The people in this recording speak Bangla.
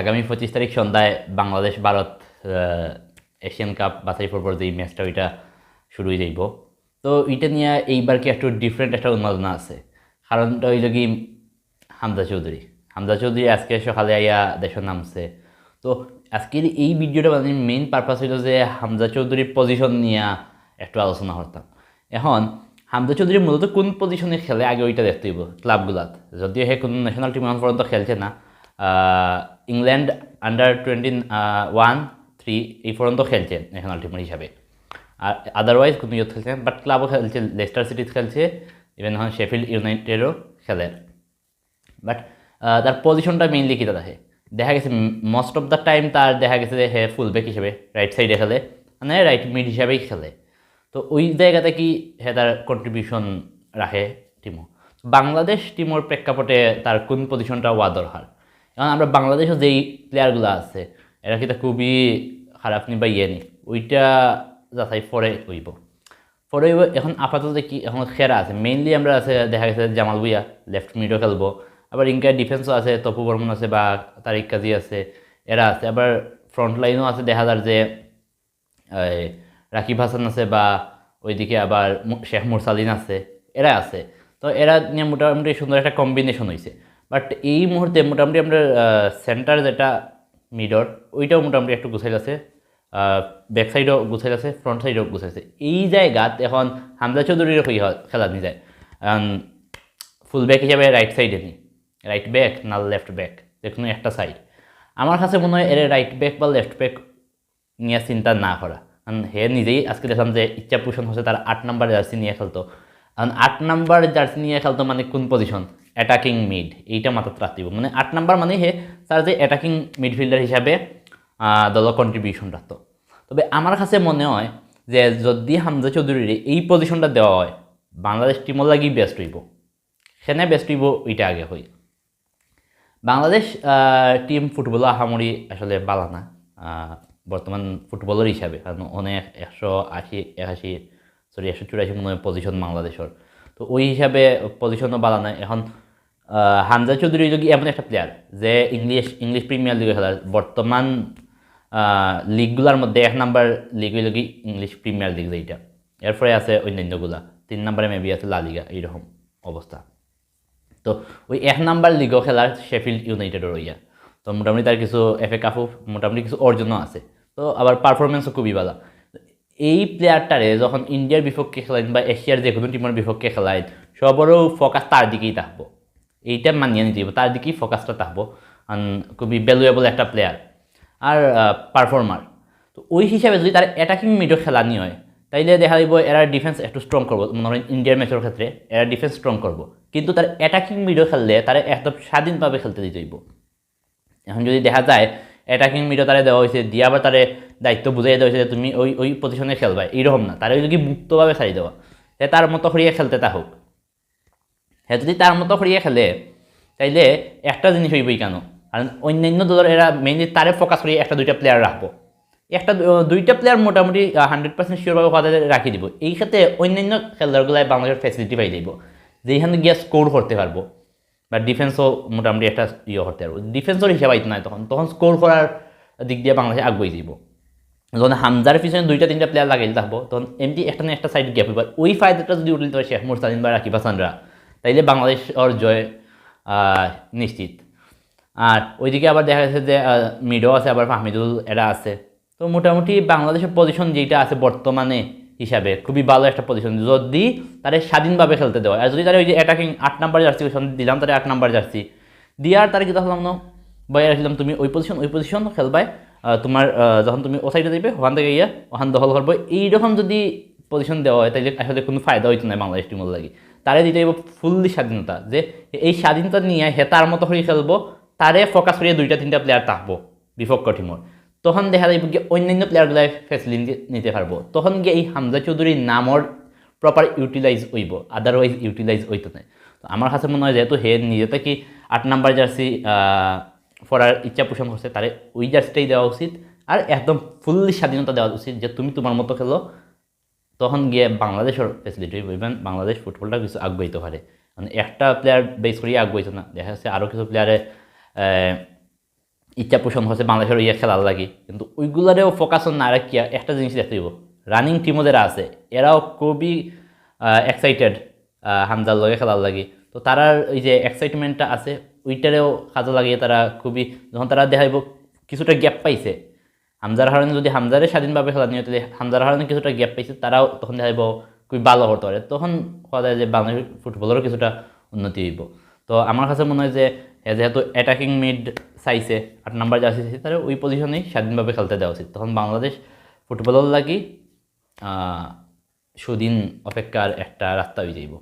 আগামী পঁচিশ তারিখ সন্ধ্যায় বাংলাদেশ, ভারত এশিয়ান কাপ বাছাই পর্বর যে ম্যাচটা ওইটা শুরু হয়ে যাইব। তো এটা নিয়ে এইবার কি একটু ডিফারেন্ট একটা উন্মাদনা আছে? কারণটা হইল কি হামজা চৌধুরী। হামজা চৌধুরী আজকে সকালে আইয়া দেশের নামছে। তো আজকের এই ভিডিওটা মানে মেইন পারপাস হইল যে হামজা চৌধুরীর পজিশন নিয়ে একটু আলোচনা করতাম। এখন হামজা চৌধুরী মূলত কোন পজিশনে খেলে আগে ওইটা দেখতে হইব ক্লাবগুলাত যদিও হে কোনো ন্যাশনাল টিম এখন পর্যন্ত খেলছে না England under twenty one three এই পর্যন্ত খেলছে ন্যাশনাল টিমের হিসাবে। আর আদারওয়াইজ কোনো ইয়ে খেলছে বাট ক্লাবও খেলছে লেস্টার সিটি খেলছে ইভেন এখন শেফিল্ড ইউনাইটেডও খেলে। বাট তার পজিশনটা মেইনলি কী থাকে দেখা গেছে মোস্ট অফ দ্য টাইম তার দেখা গেছে যে হে ফুল ব্যাক হিসেবে রাইট সাইডে খেলে মানে রাইট মিড হিসাবেই খেলে। তো ওই জায়গাতে কি হে তার কন্ট্রিবিউশন রাখে টিমও বাংলাদেশ টিমোর প্রেক্ষাপটে তার কোন পজিশনটা হওয়া দরকার এখন আমরা বাংলাদেশে যেই প্লেয়ারগুলো আছে, এরা কিন্তু খুবই খারাপ নি বা ইয়ে নি ওইটা যাচাই পরে হইব। পরে হইব, এখন আপাতত কি, এখন খেরা আছে। মেইনলি আমরা আছে, দেখা গেছে জামাল ভুইয়া লেফট মিডও খেলব। আবার ইনকা ডিফেন্সও আছে, তপু বর্মন আছে বা তারিক কাজী আছে, এরা আছে। আবার ফ্রন্ট লাইনও আছে, দেখা যার যে রাকিব হাসান আছে বা ওইদিকে আবার শেখ মুরসালিন আছে, এরা আছে। তো এরা নিয়ে মোটামুটি সুন্দর একটা কম্বিনেশন হয়েছে বাট এই মুহূর্তে মোটামুটি আমরা সেন্টার যেটা মিডর ওইটাও মোটামুটি একটু গুছাইল আছে ব্যাক সাইডও গুছাইল আছে ফ্রন্ট সাইডও গুছাইছে এই জায়গাত এখন হামজা চৌধুরীর খেলা নিয়ে যায়। ফুল ব্যাক হিসাবে রাইট সাইডে নি রাইট ব্যাক না লেফট ব্যাক যে কোনো একটা সাইড আমার কাছে মনে হয় এর রাইট ব্যাক বা লেফট ব্যাক নিয়ে চিন্তা না করা। কারণ হে নিজেই আজকে দেখলাম যে ইচ্ছা পোষণ হচ্ছে তার আট নাম্বার জার্সি নিয়ে খেলতো। কারণ আট নাম্বার জার্সি নিয়ে খেলতো মানে কোন পজিশন অ্যাটাকিং মিড এইটা মাথাত রাখতে হবে। মানে আট নাম্বার মানে হে তার যে অ্যাটাকিং মিডফিল্ডার হিসাবে দল কন্ট্রিবিউশন রাখতো। তবে আমার কাছে মনে হয় যে যদি হামজা চৌধুরীর এই পজিশনটা দেওয়া হয়, বাংলাদেশ টিমও লাগি বেস্ট হইব। সেনে বেস্ট হইব, ওইটা আগে হই। বাংলাদেশ টিম ফুটবল আহামরি আসলে বালা না। বর্তমান ফুটবলের হিসাবে, কারণ অনেক একশো আশি, একাশি সরি একশো চুরাশি মনে হয় পজিশন বাংলাদেশের। তো ওই হিসাবে পজিশনও বালা নাই এখন হামজা চৌধুরী যদি এমন একটা প্লেয়ার যে ইংলিশ ইংলিশ প্রিমিয়ার লিগে খেলার, বর্তমান লিগগুলার মধ্যে এক নাম্বার লিগ হইল ইংলিশ প্রিমিয়ার লিগ যেইটা। এরপরে আছে অন্যান্যগুলা। তিন নাম্বারে মেবি আছে লা লিগা এইরকম অবস্থা। তো ওই এক নাম্বার লিগও খেলার শেফিল্ড ইউনাইটেডের ইয়া তো মোটামুটি তার কিছু এফ এ কাপও মোটামুটি কিছু অর্জনও আছে। তো আবার পারফরমেন্সও খুবই ভালো। এই প্লেয়ারটারে যখন ইন্ডিয়ার বিপক্ষে খেলাইন বা এশিয়ার যে কোনো টিমের বিপক্ষে খেলাইন সবরও ফোকাস তার দিকেই থাকব। এইটা মানিয়ে নিতে তার দিকেই ফোকাসটা থাকব। খুবই ভ্যালুয়েবল একটা প্লেয়ার আর পারফর্মার তো ওই হিসাবে যদি তার অ্যাটাকিং মিডও খেলা নিয়ে হয়, তাইলে দেখা দিব এরা ডিফেন্স একটু স্ট্রং করব। মনে হয় ইন্ডিয়ার ম্যাচের ক্ষেত্রে এরা ডিফেন্স স্ট্রং করব। কিন্তু তার অ্যাটাকিং মিডও খেললে তারা একদম স্বাধীনভাবে খেলতে দিতে হইব। এখন যদি দেখা যায় অ্যাটাকিং মিডও তারে দেওয়া হয়েছে দিয়ে আবার তারে দায়িত্ব বুঝাই দেওয়া হয়েছে যে তুমি ওই ওই পজিশনে খেলবা। এইরকম না। তারা যদি মুক্তভাবে ছাড়ি দেওয়া তার মতো করিয়ে খেলতে তা হোক হ্যাঁ যদি তার মতো করিয়ে খেলে, তাইলে একটা জিনিস হইবই কেন? কারণ অন্যান্য দলের এরা মেইনলি তারে ফোকাস করিয়ে একটা, দুইটা প্লেয়ার রাখব। একটা দুইটা প্লেয়ার মোটামুটি হান্ড্রেড পার্সেন্ট শিওরভাবে কথা রাখি দিব। এই ক্ষেত্রে অন্যান্য খেলোয়াড়গুলাই বাংলাদেশের ফ্যাসিলিটি পাই দিব যেখানে গিয়ে স্কোর করতে পারব, বা ডিফেন্সও মোটামুটি একটা ইয়ে করতে পারব। ডিফেন্সের হিসাবে আইতে নাই তখন। তখন স্কোর করার দিক দিয়ে বাংলাদেশ আগুয়ে যাব যখন হামজার পিছনে দুইটা, তিনটা প্লেয়ার লাগাই থাকব, তখন এমনি একটা না একটা সাইড গ্যাপ হইবার ওই ফায়দাটা যদি উঠলে শেখ মুরসালিন বা রাকিব হাসানরা তাইলে বাংলাদেশ ওর জয় নিশ্চিত। আর ওইদিকে আবার দেখা যাচ্ছে যে মিডো আছে, আবার ফাহমিদুল এরা আছে। তো মোটামুটি বাংলাদেশের পজিশন যেটা আছে বর্তমানে হিসাবে খুবই ভালো একটা পজিশন যদি তারা স্বাধীনভাবে খেলতে দেওয়া আর যদি তারা ওই যে অ্যাটাকিং আট নাম্বার জার্সি দিলাম, তারা আট নাম্বার জার্সি দিয়ার তারা কি তাহলে বয়ে রাখলাম তুমি ওই পজিশন ওই পজিশন খেলবাই তোমার যখন তুমি ও সাইডে যাবে ওখান থেকে ইয়া ওখান দখল করব এইরকম যদি পজিশন দেওয়া হয় তাহলে আসলে কোনো ফায়দা হইতো না বাংলাদেশ টিমের লাগে। তারে দিতে হইব ফুললি স্বাধীনতা, যে এই স্বাধীনতা নিয়ে হে তার মতো করে খেলব তারে ফোকাস করিয়ে দুইটা, তিনটা প্লেয়ার থাকব বিপক্ষ টিমর তখন দেখা যাবে কি অন্যান্য প্লেয়ারগুলাই ফেসিলিটি নিতে পারব তখন গিয়ে এই হামজা চৌধুরীর নামর প্রপার ইউটিলাইজ হইব আদারওয়াইজ ইউটিলাইজ হইতো না তো আমার কাছে মনে হয় যেহেতু হে নিজে থেকে আট নাম্বার জার্সি পড়ার ইচ্ছা পোষণ করছে তারে ওই জার্সিটাই দেওয়া উচিত। আর একদম ফুললি স্বাধীনতা দেওয়া উচিত যে তুমি তোমার মতো খেলো। তখন গিয়ে বাংলাদেশের ফেসিলিটি ইভেন বাংলাদেশ ফুটবলটা কিছু আগ্রহিত পারে। মানে একটা প্লেয়ার বেস করিয়ে আগ্রহিত না। দেখা যাচ্ছে আরও কিছু প্লেয়ারে ইচ্ছা পোষণ হচ্ছে বাংলাদেশের ইয়ে খেলার লাগে। কিন্তু ওইগুলারেও ফোকাস না রাখিয়া একটা জিনিস দেখতে দিব রানিং টিমও যারা আছে, এরাও খুবই এক্সাইটেড হামজার লগে খেলার লাগে। তো তারার ওই যে এক্সাইটমেন্টটা আছে, ওইটারেও কাজে লাগিয়ে তারা খুবই, যখন তারা দেখাইব, কিছুটা গ্যাপ পাইছে। হামজার হারণে যদি হামজারে স্বাধীনভাবে খেলা নিয়ে তাহলে হামজার হারণে কিছুটা গ্যাপ পাইছে, তারাও তখন দেখাইব খুবই ভালো হতে পারে। তখন হওয়া যায় যে বাংলাদেশ ফুটবলেরও কিছুটা উন্নতি হইব। তো আমার কাছে মনে হয় যে যেহেতু অ্যাটাকিং মিড চাইছে, আট নাম্বার জার্সি চাইছে, তাহলে ওই পজিশনেই স্বাধীনভাবে খেলতে দেওয়া উচিত। তখন বাংলাদেশ ফুটবলের লাগি সুদিন অপেক্ষার একটা রাস্তা হয়ে যাইব।